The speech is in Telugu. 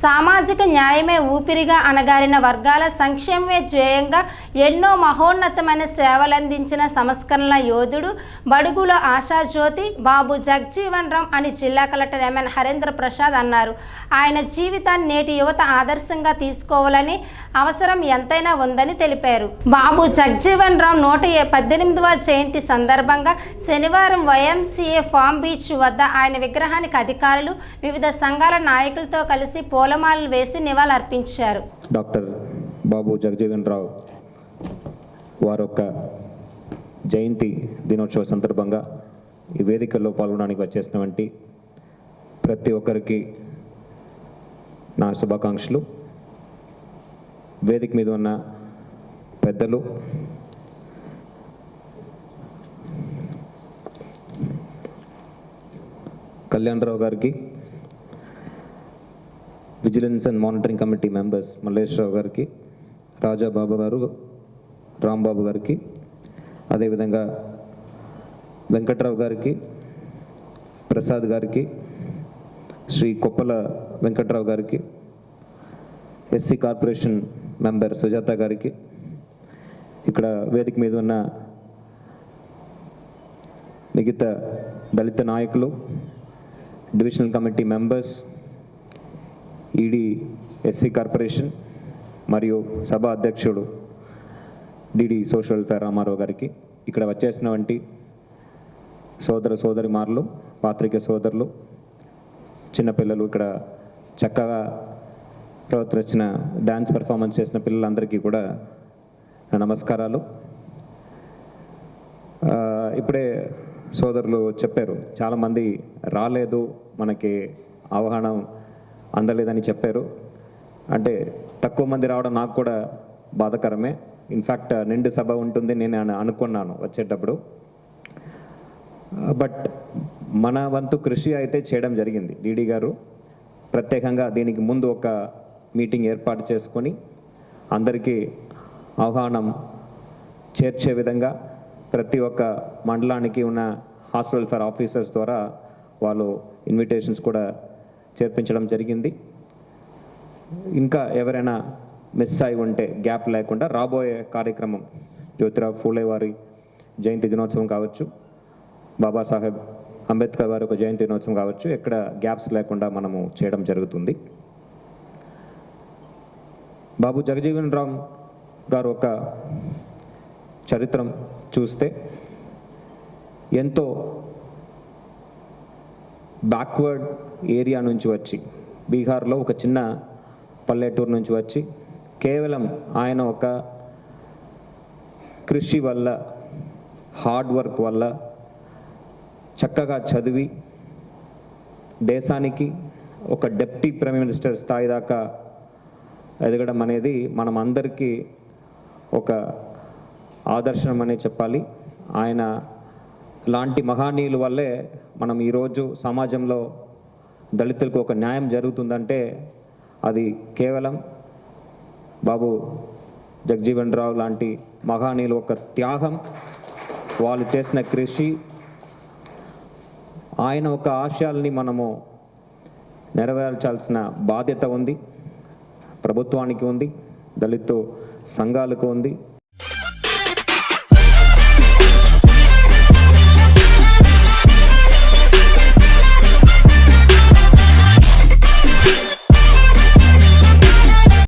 సామాజిక న్యాయమే ఊపిరిగా అనగారిన వర్గాల సంక్షేమమే ధ్యేయంగా ఎన్నో మహోన్నతమైన సేవలందించిన సంస్కరణల యోధుడు బడుగుల ఆశాజ్యోతి బాబు జగ్జీవన్ రామ్ అని జిల్లా కలెక్టర్ ఎంఎన్ హరేంద్ర ప్రసాద్ అన్నారు. ఆయన జీవితాన్ని నేటి యువత ఆదర్శంగా తీసుకోవాలని అవసరం ఎంతైనా ఉందని తెలిపారు. బాబు జగ్జీవన్ రామ్ నూట పద్దెనిమిదవ జయంతి సందర్భంగా శనివారం వైఎంసీఏ ఫామ్ బీచ్ వద్ద ఆయన విగ్రహానికి అధికారులు వివిధ సంఘాల నాయకులతో కలిసి పూలమాలలు వేసి నివాళులర్పించారు. డాక్టర్ బాబు జగజీవన్ రావు వారొక్క జయంతి దినోత్సవ సందర్భంగా ఈ వేదికల్లో పాల్గొనడానికి వచ్చేసినటువంటి ప్రతి ఒక్కరికి నా శుభాకాంక్షలు. వేదిక మీద ఉన్న పెద్దలు కళ్యాణరావు గారికి vigilance and monitoring committee members Malleswararao గారికి రాజాబాబు గారు రాంబాబు గారికి అదేవిధంగా వెంకట్రావు గారికి ప్రసాద్ గారికి శ్రీ కొప్పల వెంకట్రావు గారికి ఎస్సీ కార్పొరేషన్ మెంబర్ సుజాత గారికి ఇక్కడ వేదిక మీద ఉన్న మిగతా దళిత నాయకులు divisional committee members ED SC corporation మరియు సభ అధ్యక్షుడు డిడి సోషల్ వెల్ఫేర్ రామారావు గారికి. ఇక్కడ వచ్చేసినటువంటి సోదర సోదరిమార్లు పాత్రిక సోదరులు చిన్నపిల్లలు ఇక్కడ చక్కగా ప్రవర్తించిన డ్యాన్స్ పెర్ఫార్మెన్స్ చేసిన పిల్లలందరికీ కూడా నమస్కారాలు. ఇప్పుడే సోదరులు చెప్పారు చాలామంది రాలేదు మనకి అవగాహన అందలేదని చెప్పారు. అంటే తక్కువ మంది రావడం నాకు కూడా బాధకరమే. ఇన్ఫ్యాక్ట్ నిండు సభ ఉంటుంది నేను అనుకున్నాను వచ్చేటప్పుడు. బట్ మన వంతు కృషి అయితే చేయడం జరిగింది. డీడీ గారు ప్రత్యేకంగా దీనికి ముందు ఒక మీటింగ్ ఏర్పాటు చేసుకొని అందరికీ ఆహ్వానం చేర్చే విధంగా ప్రతి ఒక్క మండలానికి ఉన్న హాస్టల్ వెల్ఫేర్ ఆఫీసర్స్ ద్వారా వాళ్ళు ఇన్విటేషన్స్ కూడా చేర్పించడం జరిగింది. ఇంకా ఎవరైనా మిస్ అయి ఉంటే గ్యాప్ లేకుండా రాబోయే కార్యక్రమం జ్యోతిరావు ఫూలే వారి జయంతి దినోత్సవం కావచ్చు బాబాసాహెబ్ అంబేద్కర్ వారి ఒక జయంతి దినోత్సవం కావచ్చు ఎక్కడ గ్యాప్స్ లేకుండా మనము చేయడం జరుగుతుంది. బాబు జగజీవన్ రామ్ గారు ఒక చరిత్రం చూస్తే ఎంతో బ్యాక్వర్డ్ ఏరియా నుంచి వచ్చి బీహార్లో ఒక చిన్న పల్లెటూరు నుంచి వచ్చి కేవలం ఆయన ఒక కృషి వల్ల హార్డ్ వర్క్ వల్ల చక్కగా చదివి దేశానికి ఒక డెప్టీ ప్రైమ్ మినిస్టర్ స్థాయి దాకా ఎదగడం అనేది మనం అందరికీ ఒక ఆదర్శనం అనే చెప్పాలి. ఆయన లాంటి మహానీయుల వల్లే మనం ఈరోజు సమాజంలో దళితులకు ఒక న్యాయం జరుగుతుందంటే అది కేవలం బాబు జగజీవన్ రావు లాంటి మహానీయులు ఒక త్యాగం. వాళ్ళు చేసిన కృషి ఆయన ఒక ఆశయాల్ని మనము నెరవేర్చాల్సిన బాధ్యత ఉంది ప్రభుత్వానికి ఉంది దళిత సంఘాలకు ఉంది.